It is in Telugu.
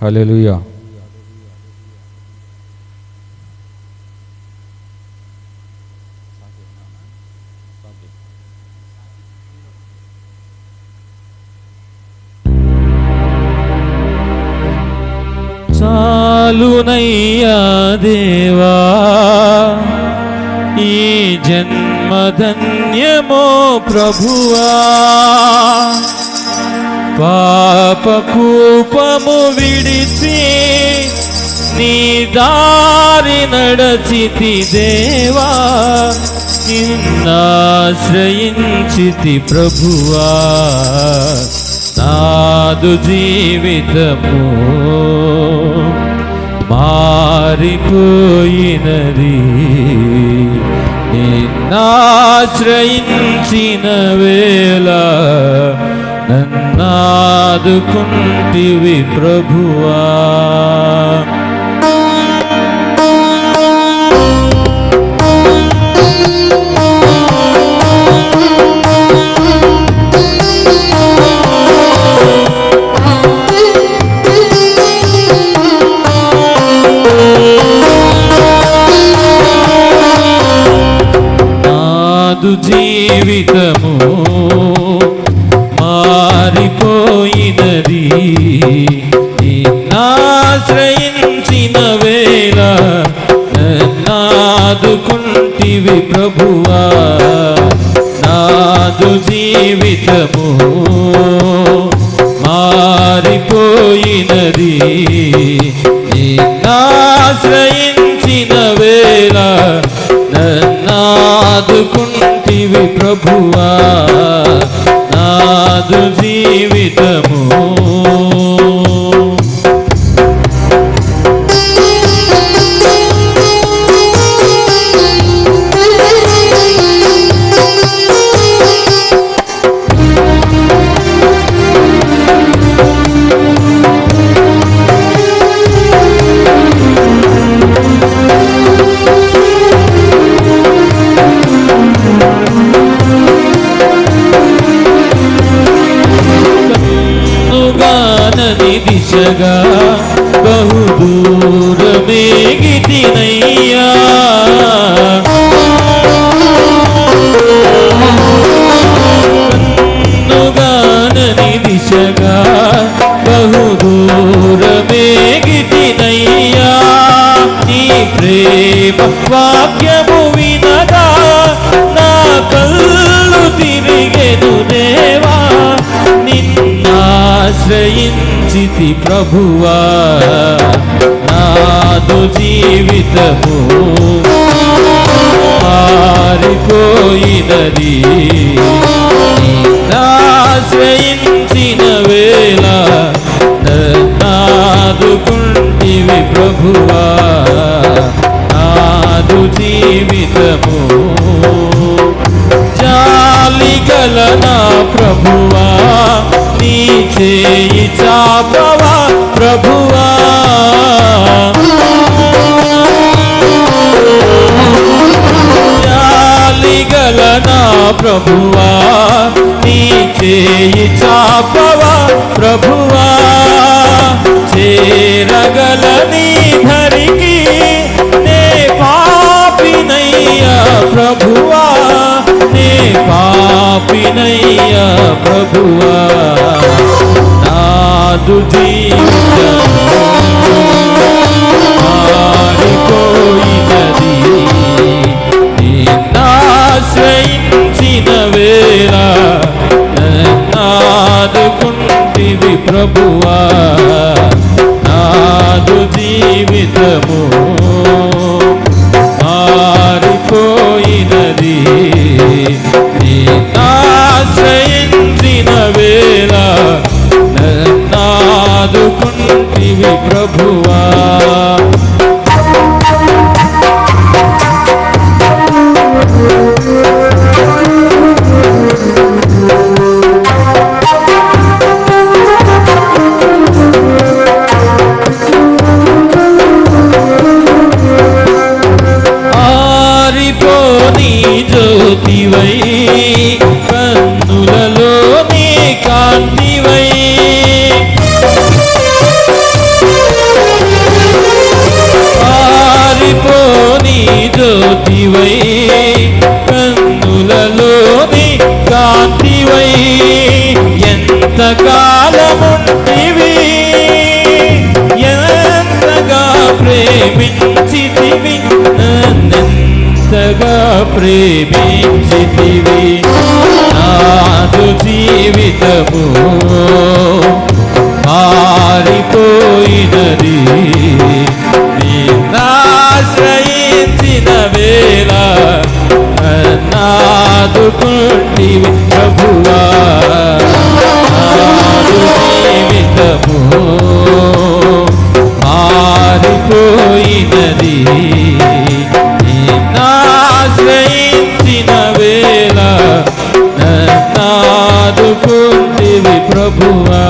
హల్లెలూయా చాలునయ్యా దేవా ఈ జన్మధన్యమో ప్రభువా పాపకూపము విడిచి నీ దారి నడచితి దేవా నిన్నాశ్రయించితి ప్రభువా. నాదు జీవితము మారిపోయినది. నిన్నాశ్రయించిన వేళ నన్నాదుకుంటివి ప్రభువా. నాదు నిన్నాశ్రయించిన వేళ నాదుకుంటివి ప్రభువా నాదు జీవితము మారిపోయినది. నిన్నాశ్రయించిన వేళ నన్నాదుకుంటివి ప్రభువా సాధు జీవితము. కన్నుగానని దిశగా బహు దూరమేగితినయ్యా కన్నుగానని దిశగా బహు దూరమేగితినయ్యా నీ ప్రేమ జయించితి ప్రభువా. నాదు జీవితము మారిపోయినది నిన్నాశ్రయించిన వేళ నాదుకుంటివి ప్రభువా. నాదు జీవితము జాలిగల నా ప్రభువా. నీ చేయి చాపవా ప్రభువా? జాలిగల నా ప్రభువా? నీ చేయి చాపవా ప్రభువా? చేరగల నీ ధరికి నే పాపినయ్యా ప్రభువా. నే పాపినయ్యా ప్రభువా. కాదు జీవితము మారిపోయినది. నిన్నాశ్రయించిన వేళ నాదుకుంటివి ప్రభువా. నాదు జీవితము నాదుకుంటివి కాంతివై ఎంత కాలముంటివి ఎంతగా ప్రేమించితివి? ఎంతగా ప్రేమించితివి? నాదు జీవితము మారిపోయినది నిన్నాశ్రయించిన వేళ ఆదుసేవి ప్రభువా. ఆదుసేవితము మారిపోయినది. ఆశ్రయించిన వేళ నాదుకుంటివి ప్రభువా.